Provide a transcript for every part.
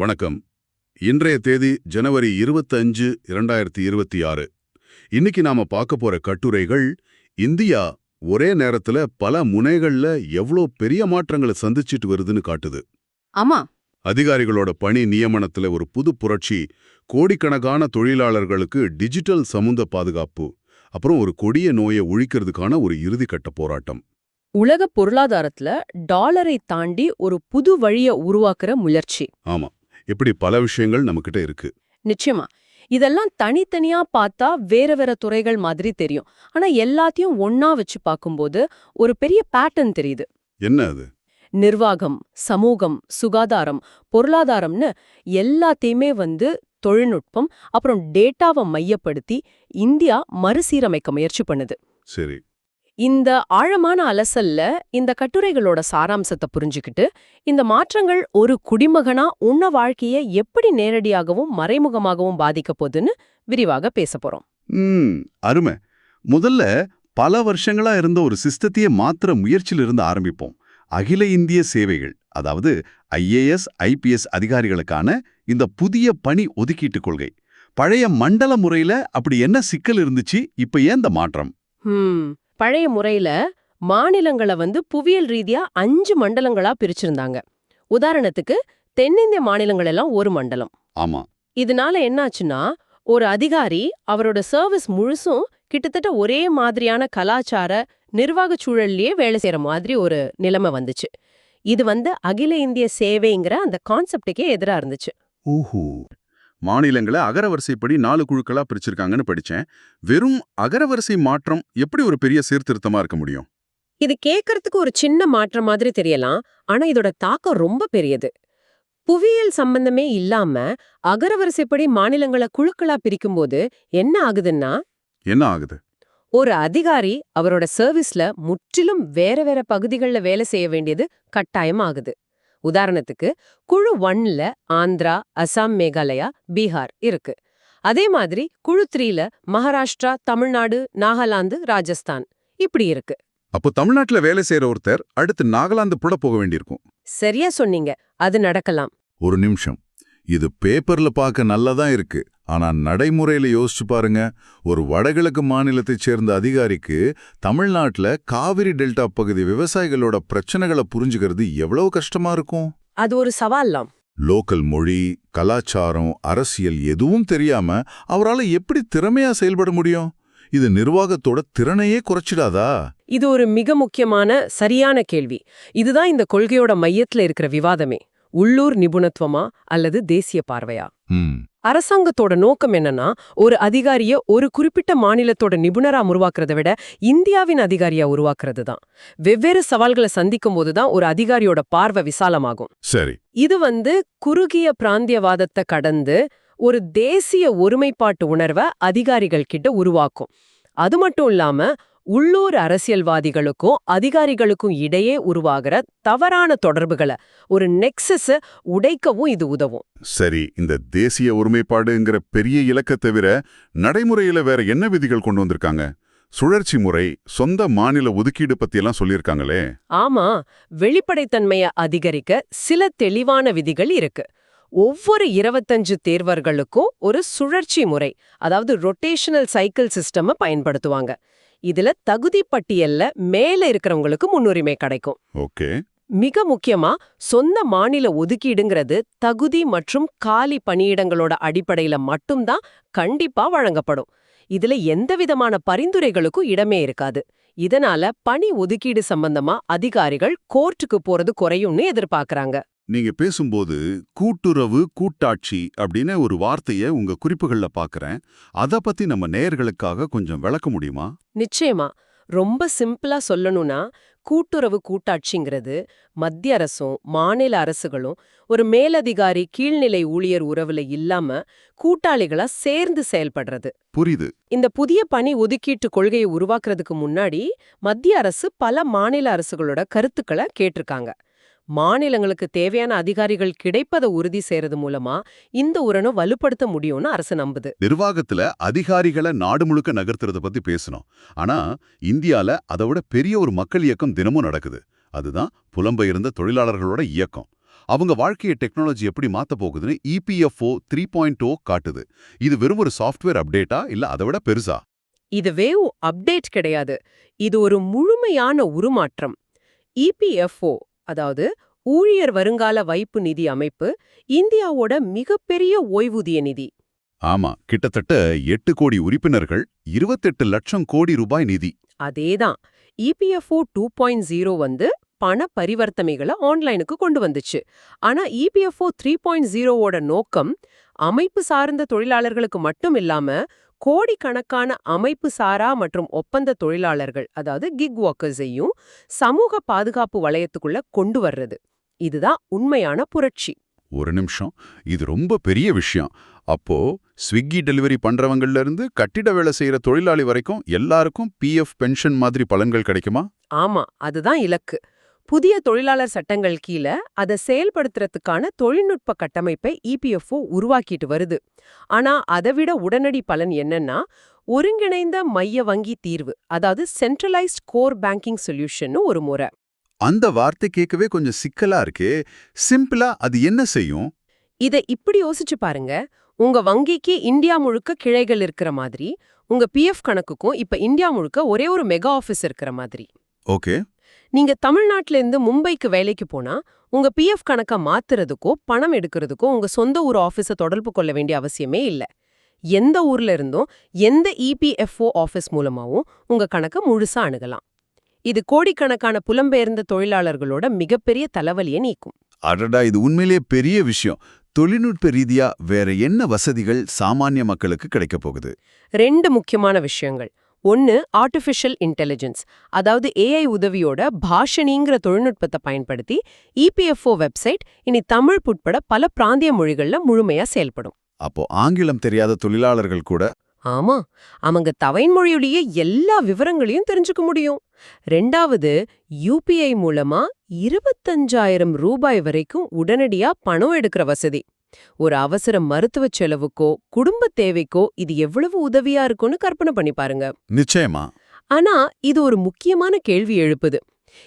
வணக்கம். இன்றைய தேதி ஜனவரி 25 இரண்டாயிரத்தி இருபத்தி ஆறு. இன்னைக்கு நாம பார்க்க போற கட்டுரைகள் இந்தியா ஒரே நேரத்துல பல முனைகள்ல எவ்வளோ பெரிய மாற்றங்களை சந்திச்சிட்டு வருதுன்னு காட்டுது. ஆமா. அதிகாரிகளோட பணி நியமனத்துல ஒரு புது புரட்சி கோடிக்கணக்கான தொழிலாளர்களுக்கு டிஜிட்டல் சமூக பாதுகாப்பு அப்புறம் ஒரு கொடிய நோயை ஒழிக்கிறதுக்கான ஒரு இறுதிக்கட்ட போராட்டம். உலக பொருளாதாரத்துல டாலரை தாண்டி ஒரு புது வழிய உருவாக்குற முயற்சி. ஆமா. இப்படி பல விஷயங்கள் நம்மகிட்ட இருக்கு. நிச்சயமா. இதெல்லாம் தனித்தனியா பார்த்தா வேற வேற துறைகள் மாதிரி தெரியும். ஆனா எல்லாத்தையும் ஒண்ணா வச்சு பார்க்கும்போது ஒரு பெரிய பேட்டர்ன் தெரியுது. என்ன அது? நிர்வாகம் சமூகம் சுகாதாரம் பொருளாதாரம்னு எல்லாத்தையுமே வந்து தொழில்நுட்பம் அப்புறம் டேட்டாவை மையப்படுத்தி இந்தியா மறுசீரமைக்க முயற்சி பண்ணுது. சரி. இந்த ஆழமான அலசல்ல இந்த கட்டுரைகளோட சாராம்சத்தை புரிஞ்சுக்கிட்டு இந்த மாற்றங்கள் ஒரு குடிமகனா உன்ன வாழ்க்கைய எப்படி நேரடியாகவும் மறைமுகமாகவும் பாதிக்க போகுதுன்னு விரிவாக பேச போறோம். அருமை. முதல்ல பல வருஷங்களா இருந்த ஒரு சிஸ்டத்தையே மாத்திர முயற்சியில இருந்து ஆரம்பிப்போம். அகில இந்திய சேவைகள் அதாவது ஐஏஎஸ் ஐபிஎஸ் அதிகாரிகளுக்கான இந்த புதிய பணி ஒதுக்கீட்டு கொள்கை. பழைய மண்டல முறையில அப்படி என்ன சிக்கல் இருந்துச்சு இப்ப ஏன் இந்த மாற்றம்? ஹம் பழைய முறையில மாநிலங்களை வந்து புவியியல் ரீதியா அஞ்சு மண்டலங்களா பிரிச்சிருந்தாங்க. உதாரணத்துக்கு தென்னிந்திய மாநிலங்கள் எல்லாம் ஒரு மண்டலம். ஆமா. இதனால என்னாச்சுன்னா ஒரு அதிகாரி அவரோட சர்வீஸ் முழுசும் கிட்டத்தட்ட ஒரே மாதிரியான கலாச்சார நிர்வாகச் சூழல்லையே வேலை செய்யற மாதிரி ஒரு நிலைமை வந்துச்சு. இது வந்து அகில இந்திய சேவைங்கிற அந்த கான்செப்டுக்கே எதிரா இருந்துச்சு. ஓஹோ. மாநிலங்களை அகரவரிசைப்படி நாலு குழுக்களா பிரிச்சிருக்காங்கன்னு படிச்சேன். வெறும் அகரவரிசை மாற்றம் எப்படி ஒரு பெரிய சீர்திருத்தமா இருக்க முடியும்? இது கேட்கறதுக்கு ஒரு சின்ன மாற்றம் மாதிரி தெரியலாம் ஆனா இதோட தாக்கம் ரொம்ப பெரியது. புவியியல் சம்பந்தமே இல்லாம அகரவரிசைப்படி மாநிலங்களை குழுக்களா பிரிக்கும்போது என்ன ஆகுதுன்னா? என்ன ஆகுது? ஒரு அதிகாரி அவரோட சர்வீஸ்ல முற்றிலும் வேற வேற பகுதிகள்ல வேலை செய்ய வேண்டியது கட்டாயமாகுது. உதாரணத்துக்கு குழு ஒன்ல ஆந்திரா அசாம் மேகாலயா பீகார் இருக்கு. அதே மாதிரி குழு த்ரீல மகாராஷ்டிரா தமிழ்நாடு நாகாலாந்து ராஜஸ்தான் இப்படி இருக்கு. அப்போ தமிழ்நாட்டுல வேலை செய்யற ஒருத்தர் அடுத்து நாகாலாந்து புட போக வேண்டியிருக்கும். சரியா சொன்னீங்க. அது நடக்கலாம். ஒரு நிமிஷம். இது பேப்பர்ல பார்க்க நல்லதா இருக்கு. ஆனா நடைமுறையில யோசிச்சு பாருங்க. ஒரு வடகிழக்கு மாநிலத்தைச் சேர்ந்த அதிகாரிக்கு தமிழ்நாட்டுல காவிரி டெல்டா பகுதி விவசாயிகளோட பிரச்சனைகளை புரிஞ்சுக்கிறது எவ்வளவு கஷ்டமா இருக்கும்? அது ஒரு சவால்லாம். லோக்கல் மொழி கலாச்சாரம் அரசியல் எதுவும் தெரியாம அவரால எப்படி திறமையா செயல்பட முடியும்? இது நிர்வாகத்தோட திறனையே குறைச்சிடாதா? இது ஒரு மிக முக்கியமான சரியான கேள்வி. இதுதான் இந்த கொள்கையோட மையத்துல இருக்கிற விவாதமே. உள்ளூர் நிபுணத்துவமா அல்லது தேசிய பார்வையா? அரசாங்கத்தோட நோக்கம் என்னன்னா ஒரு அதிகாரிய ஒரு குறிப்பிட்ட மாநிலத்தோட நிபுணரா உருவாக்குறதை விட இந்தியாவின் அதிகாரியா உருவாக்குறது தான் வெவ்வேறு சவால்களை சந்திக்கும் போதுதான் ஒரு அதிகாரியோட பார்வை விசாலமாகும். சரி. இது வந்து குறுகிய பிராந்தியவாதத்தை கடந்து ஒரு தேசிய ஒருமைப்பாட்டு உணர்வை அதிகாரிகள் கிட்ட உருவாக்கும். அது மட்டும் இல்லாம உள்ளூர் அரசியல்வாதிகளுக்கும் அதிகாரிகளுக்கும் இடையே உருவாகிற தவறான தொடர்புகளை ஒரு நெக்ஸஸ உடைக்கவும் இது உதவும். சரி இந்த தேசிய ஒருமைப்பாடுங்கிற பெரிய இலக்க தவிர நடைமுறையில வேற என்ன விதிகள் கொண்டு வந்திருக்காங்க? சுழற்சி முறை சொந்த மாநில ஒதுக்கீடு பத்தியெல்லாம் சொல்லியிருக்காங்களே. ஆமா வெளிப்படைத்தன்மைய அதிகரிக்க சில தெளிவான விதிகள் இருக்கு. ஒவ்வொரு இருபத்தஞ்சு தேர்வர்களுக்கும் ஒரு சுழற்சி முறை அதாவது ரொட்டேஷனல் சைக்கிள் சிஸ்டம் பயன்படுத்துவாங்க. இதுல தகுதி பட்டியல்ல மேல இருக்கிறவங்களுக்கு முன்னுரிமை கிடைக்கும். ஓகே. மிக முக்கியமா சொந்த மாநில ஒதுக்கீடுங்கிறது தகுதி மற்றும் காலி பணியிடங்களோட அடிப்படையில மட்டும்தான் கண்டிப்பா வழங்கப்படும். இதுல எந்த விதமான பரிந்துரைகளுக்கும் இடமே இருக்காது. இதனால பணி ஒதுக்கீடு சம்பந்தமா அதிகாரிகள் கோர்ட்டுக்கு போறது குறையும்னு எதிர்பார்க்கறாங்க. நீங்க பேசும்போது கூட்டுறவு கூட்டாட்சி அப்படின்னு ஒரு வார்த்தைய உங்க குறிப்புகள்ல பாக்குறேன். அத பத்தி நம்ம நேயர்களுக்காக கொஞ்சம் விளக்க முடியுமா? நிச்சயமா. ரொம்ப சிம்பிளா சொல்லணும்னா கூட்டுறவு கூட்டாட்சிங்கிறது மத்திய அரசும் மாநில அரசுகளும் ஒரு மேலதிகாரி கீழ்நிலை ஊழியர் உறவுல இல்லாம கூட்டாளிகளா சேர்ந்து செயல்படுறது. புரியுது. இந்த புதிய பணி ஒதுக்கீட்டு கொள்கையை உருவாக்குறதுக்கு முன்னாடி மத்திய அரசு பல மாநில அரசுகளோட கருத்துக்களை கேட்டிருக்காங்க. மாநிலங்களுக்கு தேவையான அதிகாரிகள் கிடைப்பதை உறுதி செய்யறது மூலமா இந்த உரணை வலுப்படுத்த முடியும்னு அரசு நம்புது. நிர்வாகத்துல அதிகாரிகளை நாடு முழுக்க நகர்த்துறத பத்தி பேசணும். ஆனா இந்தியால அதை விட பெரிய ஒரு மக்கள் இயக்கம் தினமும் நடக்குது. அதுதான் புலம்பெயர்ந்த தொழிலாளர்களோட இயக்கம். அவங்க வாழ்க்கையை டெக்னாலஜி எப்படி மாத்த போகுதுன்னு இபிஎஃப்ஓ த்ரீ பாயிண்ட் ஓ காட்டுது. இது வெறும் ஒரு சாஃப்ட்வேர் அப்டேட்டா இல்ல அதை விட பெருசா? இது வேவ் அப்டேட் கிடையாது. இது ஒரு முழுமையான உருமாற்றம். இபிஎஃப்ஓ அதாவது ஊழியர் வருங்கால வைப்பு நிதி அமைப்பு இந்தியாவோட மிகப்பெரிய ஓய்வூதிய நிதி. ஆமா கிட்டத்தட்ட எட்டு கோடி உறுப்பினர்கள் இருபத்தெட்டு லட்சம் கோடி ரூபாய் நிதி. அதேதான். இபிஎஃப்ஓ டூ பாயிண்ட் ஜீரோ வந்து பண பரிவர்த்தனைகளை ஆன்லைனுக்கு கொண்டு வந்துச்சு. ஆனா இபிஎஃப்ஓ த்ரீ பாயிண்ட் ஜீரோவோட நோக்கம் அமைப்பு சார்ந்த தொழிலாளர்களுக்கு மட்டும் இல்லாம கோடிக்கணக்கான அமைப்பு சாரா மற்றும் ஒப்பந்த தொழிலாளர்கள் அதாவது கிக் ஒர்க்கர்ஸையும் சமூக பாதுகாப்பு வளையத்துக்குள்ள கொண்டு வர்றது. இதுதான் உண்மையான புரட்சி. ஒரு நிமிஷம். இது ரொம்ப பெரிய விஷயம். அப்போ ஸ்விக்கி டெலிவரி பண்றவங்கள்ல இருந்து கட்டிட வேலை செய்யற தொழிலாளி வரைக்கும் எல்லாருக்கும் பிஎஃப் பென்ஷன் மாதிரி பலன்கள் கிடைக்குமா? ஆமா அதுதான் இலக்கு. புதிய தொழிலாளர் சட்டங்கள் கீழே அதை செயல்படுத்துறதுக்கான தொழில்நுட்ப கட்டமைப்பை இபிஎஃப்ஓ உருவாக்கிட்டு வருது. ஆனா அதை விட உடனடி பலன் என்னன்னா ஒருங்கிணைந்த மைய வங்கி தீர்வு அதாவது சென்ட்ரலைஸ்ட் கோர் பேங்கிங் சொல்யூஷன் ஒரு முறை. அந்த வார்த்தை கேட்கவே கொஞ்சம் சிக்கலா இருக்கே. சிம்பிளா அது என்ன செய்யும்? இதை இப்படி யோசிச்சு பாருங்க. உங்க வங்கிக்கு இந்தியா முழுக்க கிளைகள் இருக்கிற மாதிரி உங்க பிஎஃப் கணக்குக்கும் இப்ப இந்தியா முழுக்க ஒரே ஒரு மெகா ஆபீஸ் இருக்கிற மாதிரி. ஓகே. நீங்க தமிழ்நாட்டுல இருந்து மும்பைக்கு வேலைக்கு போனா உங்க பிஎஃப் கணக்க மாத்துறதுக்கோ பணம் எடுக்கிறதுக்கோ உங்க சொந்த ஊர் ஆபீஸ தொடர்பு கொள்ள வேண்டிய அவசியமே இல்ல. எந்த ஊர்ல இருந்தும் எந்த E இபிஎஃப்ஓ ஆபீஸ் மூலமாவும் உங்க கணக்க முழுசா அணுகலாம். இது கோடிக்கணக்கான புலம்பெயர்ந்த தொழிலாளர்களோட மிகப்பெரிய தலைவலியை நீக்கும். அடடா இது உண்மையிலேயே பெரிய விஷயம். தொழில்நுட்ப ரீதியா வேற என்ன வசதிகள் சாமானிய மக்களுக்கு கிடைக்க போகுது? ரெண்டு முக்கியமான விஷயங்கள். ஒன்னு ஆர்டிஃபிஷியல் இன்டெலிஜென்ஸ் அதாவது ஏஐ உதவியோட பாஷணிங்கிற தொழில்நுட்பத்தை பயன்படுத்தி இபிஎஃப்ஓ வெப்சைட் இனி தமிழ் உட்பட பல பிராந்திய மொழிகள்ல முழுமையா செயல்படும். அப்போ ஆங்கிலம் தெரியாத தொழிலாளர்கள் கூட? ஆமா அவங்க தவைன்மொழியிலேயே எல்லா விவரங்களையும் தெரிஞ்சுக்க முடியும். ரெண்டாவது யூபிஐ மூலமா இருபத்தஞ்சாயிரம் ரூபாய் வரைக்கும் உடனடியா பணம் எடுக்கிற வசதி. ஒரு அவசர மருத்துவ செலவுக்கோ குடும்ப தேவைக்கோ இது எவ்வளவு உதவியா இருக்கும்னு கற்பனை பண்ணி பாருங்க. நிச்சயமா. ஆனா இது ஒரு முக்கியமான கேள்வி எழுப்புது.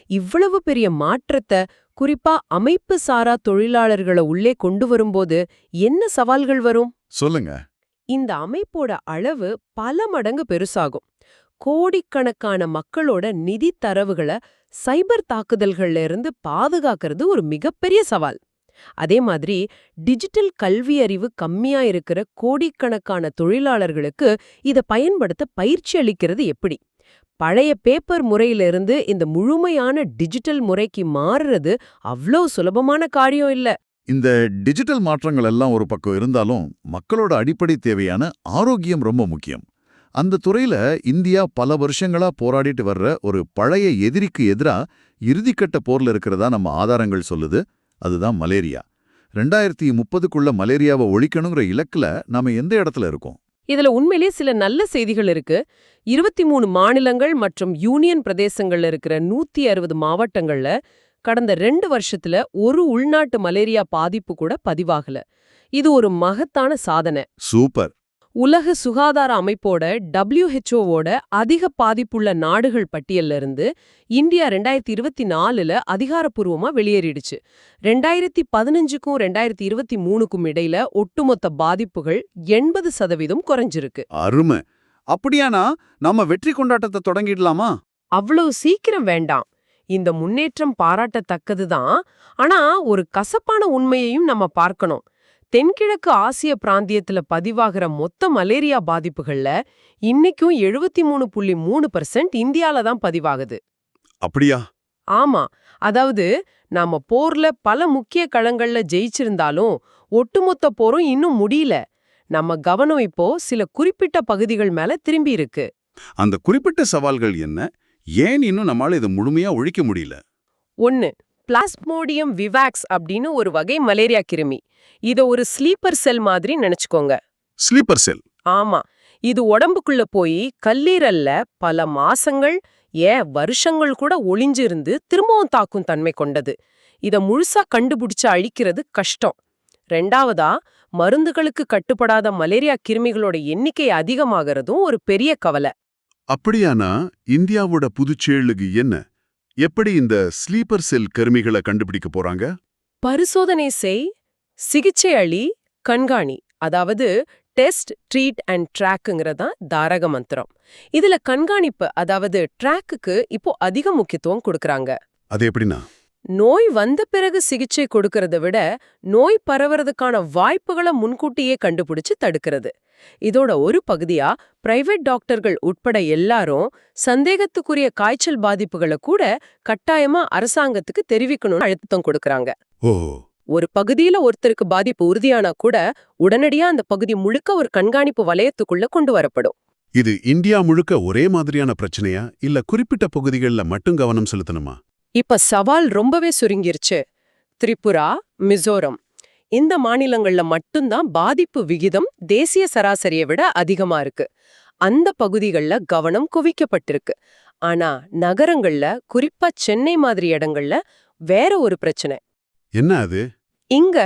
இவ்வளவு பெரிய மாற்றத்தை குறிப்பா அமைப்பு சாரா தொழிலாளர்களை உள்ளே கொண்டு வரும்போது என்ன சவால்கள் வரும்? சொல்லுங்க. இந்த அமைப்போட அளவு பல மடங்கு பெருசாகும். கோடிக்கணக்கான மக்களோட நிதி தரவுகளை சைபர் தாக்குதல்கள்ல இருந்து பாதுகாக்கிறது ஒரு மிகப்பெரிய சவால். அதே மாதிரி டிஜிட்டல் கல்வி அறிவு கம்மியா இருக்கிற கோடிக்கணக்கான தொழிலாளர்களுக்கு இத பயன்படுத்த பயிற்சி அளிக்கிறது எப்படி? பழைய பேப்பர் முறையிலிருந்து இந்த முழுமையான டிஜிட்டல் முறைக்கு மாறுறது அவ்வளோ சுலபமான காரியம் இல்ல. இந்த டிஜிட்டல் மாற்றங்கள் எல்லாம் ஒரு பக்கம் இருந்தாலும் மக்களோட அடிப்படை தேவையான ஆரோக்கியம் ரொம்ப முக்கியம். அந்த துறையில இந்தியா பல வருஷங்களா போராடிட்டு வர்ற ஒரு பழைய எதிரிக்கு எதிரா இறுதிக்கட்ட போர்ல இருக்கிறதா நம்ம ஆதாரங்கள் சொல்லுது. அதுதான் மலேரியா. ரெண்டாயிரத்தி முப்பதுக்குள்ள மலேரியாவை ஒழிக்கணுங்கிற இலக்குல நாம எந்த இடத்துல இருக்கோம்? இதுல உண்மையிலேயே சில நல்ல செய்திகள் இருக்கு. இருபத்தி மூணு மாநிலங்கள் மற்றும் யூனியன் பிரதேசங்கள்ல இருக்கிற நூத்தி அறுபது மாவட்டங்கள்ல கடந்த ரெண்டு வருஷத்துல ஒரு உள்நாட்டு மலேரியா பாதிப்பு கூட பதிவாகல. இது ஒரு மகத்தான சாதனை. சூப்பர். உலக சுகாதார அமைப்போட டபிள்யூஹெச்ஓவோட அதிக பாதிப்புள்ள நாடுகள் பட்டியல்ல இருந்து இந்தியா ரெண்டாயிரத்தி இருபத்தி நாலுல அதிகாரப்பூர்வமா வெளியேறிடுச்சு. ரெண்டாயிரத்தி பதினஞ்சுக்கும் ரெண்டாயிரத்தி இருபத்தி மூணுக்கும் இடையில ஒட்டுமொத்த பாதிப்புகள் எண்பது சதவீதம் குறைஞ்சிருக்கு. அருமை. அப்படியானா நம்ம வெற்றி கொண்டாட்டத்தை தொடங்கிடலாமா? அவ்வளவு சீக்கிரம் வேண்டாம். இந்த முன்னேற்றம் பாராட்டத்தக்கதுதான் ஆனா ஒரு கசப்பான உண்மையையும் நம்ம பார்க்கணும். தென்கிழக்கு ஆசிய பிராந்தியத்துல பதிவாகிற மொத்த மலேரியா பாதிப்புகள்ல இன்னைக்கும் எழுபத்தி மூணு புள்ளி மூணு பர்சன்ட் இந்தியால தான் பதிவாகுது. அப்படியா? ஆமா. அதாவது நாம போர்ல பல முக்கிய களங்கள்ல ஜெயிச்சிருந்தாலும் ஒட்டுமொத்த போரும் இன்னும் முடியல. நம்ம கவனம் இப்போ சில குறிப்பிட்ட பகுதிகள் மேல திரும்பி இருக்கு. அந்த குறிப்பிட்ட சவால்கள் என்ன? ஏன் இன்னும் நம்மால இதை முழுமையா ஒழிக்க முடியல? ஒன்னு பிளாஸ்மோடியம் விவாக்ஸ் அப்படின்னு ஒரு வகை மலேரியா கிருமி. இத ஒரு ஸ்லீப்பர் செல் மாதிரி நினைச்சுக்கோங்க. Sleeper cell. ஆமா. இது உடம்புக்குள்ள போய் கல்லீரல்ல பல மாசங்கள் ஏன் வருஷங்கள் கூட ஒளிஞ்சிருந்து திரும்பவும் தாக்கும் தன்மை கொண்டது. இத முழுசா கண்டுபிடிச்சு அழிக்கிறது கஷ்டம். ரெண்டாவதா மருந்துகளுக்கு கட்டுப்படாத மலேரியா கிருமிகளோட எண்ணிக்கை அதிகமாகறதும் ஒரு பெரிய கவலை. அப்படியானா இந்தியாவோட புதுச்சேழுகு என்ன? எப்படி இந்த ஸ்லீப்பர் செல் கருமிகளை கண்டுபிடிக்க போறாங்க? பரிசோதனை செய் சிகிச்சை அளி கண்காணி. அதாவது டெஸ்ட் ட்ரீட் அண்ட் ட்ராக்குங்கிறது தான் தாரக மந்திரம். இதுல கண்காணிப்பு அதாவது ட்ராக்குக்கு இப்போ அதிக முக்கியத்துவம் கொடுக்கறாங்க. அது எப்படின்னா? நோய் வந்த பிறகு சிகிச்சை கொடுக்கறத விட நோய் பரவறதுக்கான வாய்ப்புகளை முன்கூட்டியே கண்டுபிடிச்சு தடுக்கிறது. இதோட ஒரு பகுதியா பிரைவேட் டாக்டர்கள் உட்பட எல்லாரும் சந்தேகத்துக்குரிய காய்ச்சல் பாதிப்புகளை கூட கட்டாயமா அரசாங்கத்துக்கு தெரிவிக்கணும்னு அழுத்தம் கொடுக்கறாங்க. ஓ. ஒரு பகுதியில ஒருத்தருக்கு பாதிப்பு உறுதியானா கூட உடனடியா அந்த பகுதி முழுக்க ஒரு கண்காணிப்பு வலயத்துக்குள்ள கொண்டு வரப்படும். இது இந்தியா முழுக்க ஒரே மாதிரியான பிரச்சனையா? இல்ல குறிப்பிட்ட பகுதிகளில் மட்டும் கவனம் செலுத்தணுமா? இப்ப சவால் ரொம்பவே சுருங்கிருச்சு. திரிபுரா மிசோரம். இந்த மாநிலங்கள்ல மட்டும்தான் பாதிப்பு விகிதம் தேசிய சராசரியை விட அதிகமா இருக்கு. அந்த பகுதிகள்ல கவனம் குவிக்கப்பட்டிருக்கு. ஆனா நகரங்கள்ல குறிப்பா சென்னை மாதிரி இடங்கள்ல வேற ஒரு பிரச்சனை. என்ன அது? இங்க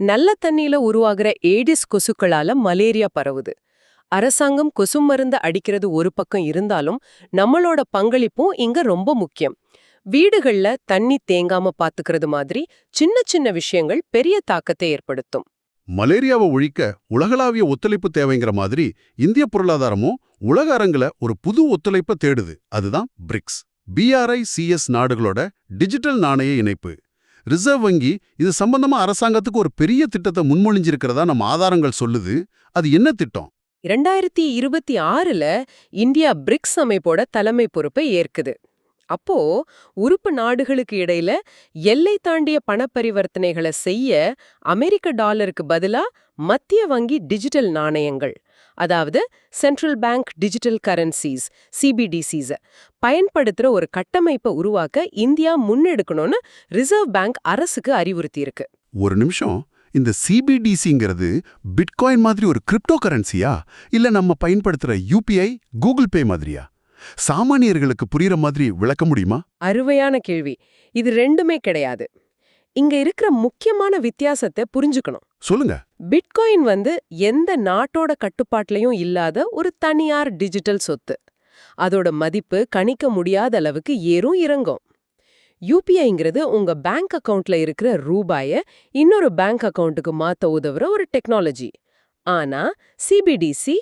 நல்ல தண்ணியில உருவாகிற ஏடிஸ் கொசுக்களால மலேரியா பரவுது. அரசாங்கம் கொசு மருந்து அடிக்கிறது ஒரு பக்கம் இருந்தாலும் நம்மளோட பங்களிப்பும் இங்க ரொம்ப முக்கியம். வீடுகள்ல தண்ணி தேங்காம பாத்துக்கிறது மாதிரி சின்ன சின்ன விஷயங்கள் பெரிய தாக்கத்தை ஏற்படுத்தும். மலேரியாவை ஒழிக்க உலகளாவிய ஒத்துழைப்பு தேவைங்கிற மாதிரி இந்திய பொருளாதாரமும் உலக அரங்குல ஒரு புது ஒத்துழைப்பை தேடுது. அதுதான் BRICS. B R I C S நாடுகளோட டிஜிட்டல் நாணய இணைப்பு. ரிசர்வ் வங்கி இது சம்பந்தமா அரசாங்கத்துக்கு ஒரு பெரிய திட்டத்தை முன்மொழிஞ்சிருக்கிறதா நம்ம ஆதாரங்கள் சொல்லுது. அது என்ன திட்டம்? இரண்டாயிரத்தி இருபத்தி ஆறுல இந்தியா பிரிக்ஸ் அமைப்போட தலைமை பொறுப்பை ஏற்குது. அப்போ உறுப்பு நாடுகளுக்கு இடையில எல்லை தாண்டிய பணப்பரிவர்த்தனைகளை செய்ய அமெரிக்க டாலருக்கு பதிலா மத்திய வங்கி டிஜிட்டல் நாணயங்கள் அதாவது central bank digital currencies CBDCs பயன்படுத்துற ஒரு கட்டமைப்பை உருவாக்க இந்தியா முன்னெடுக்கணும்னு ரிசர்வ் பேங்க் அரசுக்கு அறிவுறுத்தியிருக்கு. ஒரு நிமிஷம். இந்த சிபிடிசிங்கிறது பிட்காயின் மாதிரி ஒரு கிரிப்டோ கரன்சியா இல்ல நம்ம பயன்படுத்துற யூபிஐ கூகுள் பே மாதிரியா? சாமானியர்களுக்கு புரியுற மாதிரி விளக்க முடியுமா? அருமையான கேள்வி. இது ரெண்டுமே கிடையாது. இங்க இருக்கிற முக்கியமான வித்தியாசத்தை புரிஞ்சுக்கணும். சொல்லுங்க. பிட்காயின் வந்து எந்த நாட்டோட கட்டுப்பாட்டிலையும் இல்லாத ஒரு தனியார் டிஜிட்டல் சொத்து. அதோட மதிப்பு கணிக்க முடியாத அளவுக்கு ஏறும் இறங்கும். யூபிஐங்கிறது உங்க பேங்க் அக்கவுண்ட்ல இருக்கிற ரூபாய இன்னொரு பேங்க் அக்கவுண்ட்டுக்கு மாத்த உதவுற ஒரு டெக்னாலஜி. ஆனா சிபிடிசி.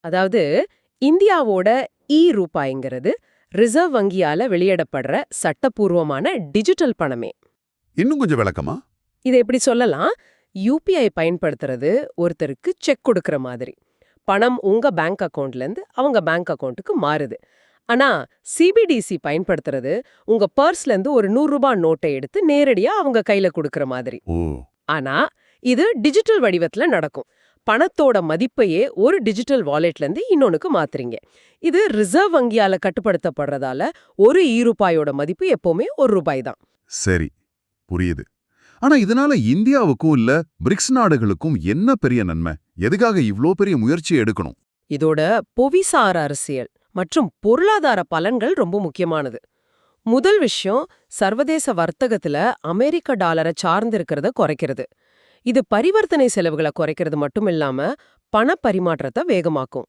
அதாவது இந்தியாவோட இ ரூபாய்ங்கிறது ரிசர்வ் வங்கியால வெளியிடப்படுற சட்டப்பூர்வமான டிஜிட்டல் பணமே. இன்னும் கொஞ்சம் விளக்கமா? இதை எப்படி சொல்லலாம். யூபிஐ பயன்படுத்துறது ஒருத்தருக்கு செக் கொடுக்கற மாதிரி. பணம் உங்க பேங்க் அக்கவுண்ட்ல இருந்து அவங்க பேங்க் அக்கவுண்ட்டுக்கு மாறுது. ஆனா சிபிடிசி பயன்படுத்துறது உங்க பர்ஸ்ல இருந்து ஒரு நூறு ரூபாய் நோட்டை எடுத்து நேரடியா அவங்க கையில கொடுக்கற மாதிரி. ஆனா இது டிஜிட்டல் வடிவத்துல நடக்கும். பணத்தோட மதிப்பையே ஒரு டிஜிட்டல் வாலெட்ல இருந்து இன்னொன்னுக்கு மாத்துறீங்க. இது ரிசர்வ் வங்கியால கட்டுப்படுத்தப்படுறதால ஒரு ஈ ரூபாயோட மதிப்பு எப்பவுமே ஒரு ரூபாய் தான். சரி புரியுது. ஆனா இதனால இந்தியாவுக்கும் இல்ல பிரிக்ஸ் நாடுகளுக்கும் என்ன பெரிய நன்மை? எதுக்காக இவ்ளோ பெரிய முயற்சி எடுக்கணும்? இதோட புவிசார் அரசியல் மற்றும் பொருளாதார பலன்கள் ரொம்ப முக்கியமானது. முதல் விஷயம் சர்வதேச வர்த்தகத்துல அமெரிக்க டாலரை சார்ந்திருக்கிறத குறைக்கிறது. இது பரிவர்த்தனை செலவுகளை குறைக்கிறது மட்டும் இல்லாம பண பரிமாற்றத்தை வேகமாக்கும்.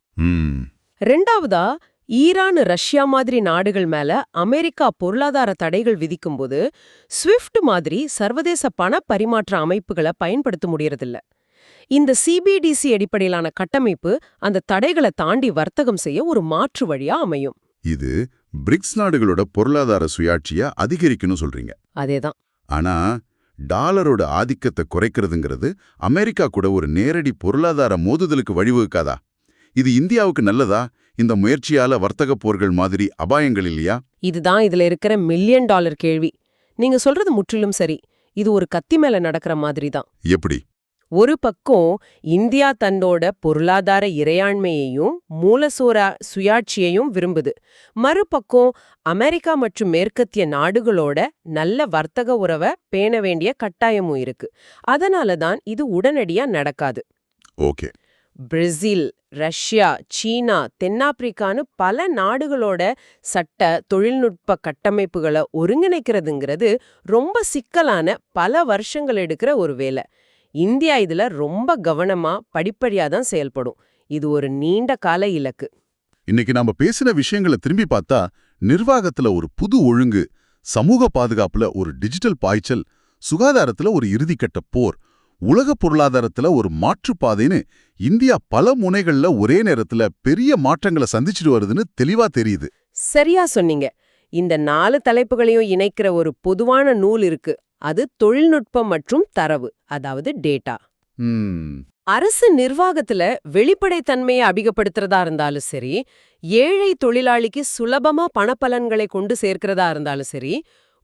ரெண்டாவதா ஈரான் ரஷ்யா மாதிரி நாடுகள் மேல அமெரிக்கா பொருளாதார தடைகள் விதிக்கும்போது ஸ்விஃப்ட் மாதிரி சர்வதேச பண பரிமாற்ற அமைப்புகளை பயன்படுத்த முடியறதில்ல. இந்த சிபிடிசி அடிப்படையிலான கட்டமைப்பு அந்த தடைகளை தாண்டி வர்த்தகம் செய்ய ஒரு மாற்று வழியா அமையும். இது பிரிக்ஸ் நாடுகளோட பொருளாதார சுயாட்சிய அதிகரிக்கணும் சொல்றீங்க. அதேதான். ஆனா டாலரோட ஆதிக்கத்தை குறைக்கிறதுங்கிறது அமெரிக்கா கூட ஒரு நேரடி பொருளாதார மோதுதலுக்கு வழிவகுக்காதா? இது இந்தியாவுக்கு நல்லதா? இந்த முயற்சியால வர்த்தக போர்கள் மாதிரி அபாயங்கள் இல்லையா? இதுதான் இதுல இருக்கிற மில்லியன் டாலர் கேள்வி. நீங்க சொல்றது முற்றிலும் சரி. இது ஒரு கத்தி மேல நடக்கிற மாதிரி தான் எப்படி? ஒரு பக்கம் இந்தியா தன்னோட பொருளாதார இறையாண்மையையும் மூலசோர சுயாட்சியையும் விரும்புது. மறுபக்கம் அமெரிக்கா மற்றும் மேற்கத்திய நாடுகளோட நல்ல வர்த்தக உறவை பேண வேண்டிய கட்டாயமும் இருக்கு. அதனால தான் இது உடனடியா நடக்காது. ஓகே. பிரேசில் ரஷ்யா சீனா தென்னாப்பிரிக்கான்னு பல நாடுகளோட சட்ட தொழில்நுட்ப கட்டமைப்புகளை ஒருங்கிணைக்கிறதுங்கிறது ரொம்ப சிக்கலான பல வருஷங்கள் எடுக்கிற ஒரு வேலை. இந்தியா இதுல ரொம்ப கவனமா படிப்படியா தான் செயல்படும். இது ஒரு நீண்ட கால இலக்கு. இன்னைக்கு நாம பேசின விஷயங்களை திரும்பி பார்த்தா நிர்வாகத்துல ஒரு புது ஒழுங்கு சமூக பாதுகாப்புல ஒரு டிஜிட்டல் பாய்ச்சல் சுகாதாரத்துல ஒரு இறுதிக்கட்ட போர் உலக பொருளாதாரத்துல ஒரு மாற்றுப்பாதைன்னு இந்தியா பல முனைகள்ல ஒரே நேரத்துல பெரிய மாற்றங்களை சந்திச்சுட்டு வருதுன்னு தெளிவா தெரியுது. சரியா சொன்னீங்க. இந்த நாலு தலைப்புகளையும் இணைக்கிற ஒரு பொதுவான நூல் இருக்கு. அது தொழில்நுட்பம் மற்றும் தரவு அதாவது டேட்டா அரசு நிர்வாகத்துல வெளிப்படைத்தன்மையை அதிகப்படுத்துறதா இருந்தாலும் சரி ஏழை தொழிலாளிக்கு சுலபமா பணப்பலன்களை கொண்டு சேர்க்கிறதா இருந்தாலும் சரி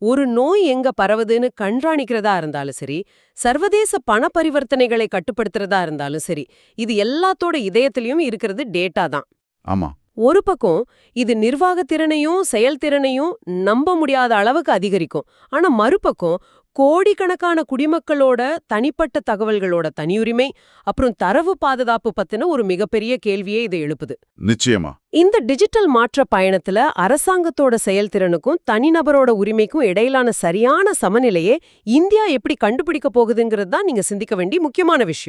ஒரு நோய் எங்க பரவுதுன்னு கண்காணிக்கிறதா இருந்தாலும் சரி சர்வதேச பண பரிவர்த்தனைகளை கட்டுப்படுத்துறதா இருந்தாலும் சரி இது எல்லாத்தோட இதயத்திலயும் இருக்கிறது டேட்டா தான். ஆமா. ஒரு பக்கம் இது நிர்வாகத்திறனையும் செயல்திறனையும் நம்ப முடியாத அளவுக்கு அதிகரிக்கும். ஆனா மறுபக்கம் கோடிக்கணக்கான குடிமக்களோட தனிப்பட்ட தகவல்களோட தனியுரிமை அப்புறம் தரவு பாதுகாப்பு பத்தின ஒரு மிகப்பெரிய கேள்வியே இது எழுப்புது. நிச்சயமா. இந்த டிஜிட்டல் மாற்ற பயணத்துல அரசாங்கத்தோட செயல்திறனுக்கும் தனிநபரோட உரிமைக்கும் இடையிலான சரியான சமநிலையே இந்தியா எப்படி கண்டுபிடிக்க போகுதுங்கிறது தான் நீங்க சிந்திக்க வேண்டிய முக்கியமான விஷயம்.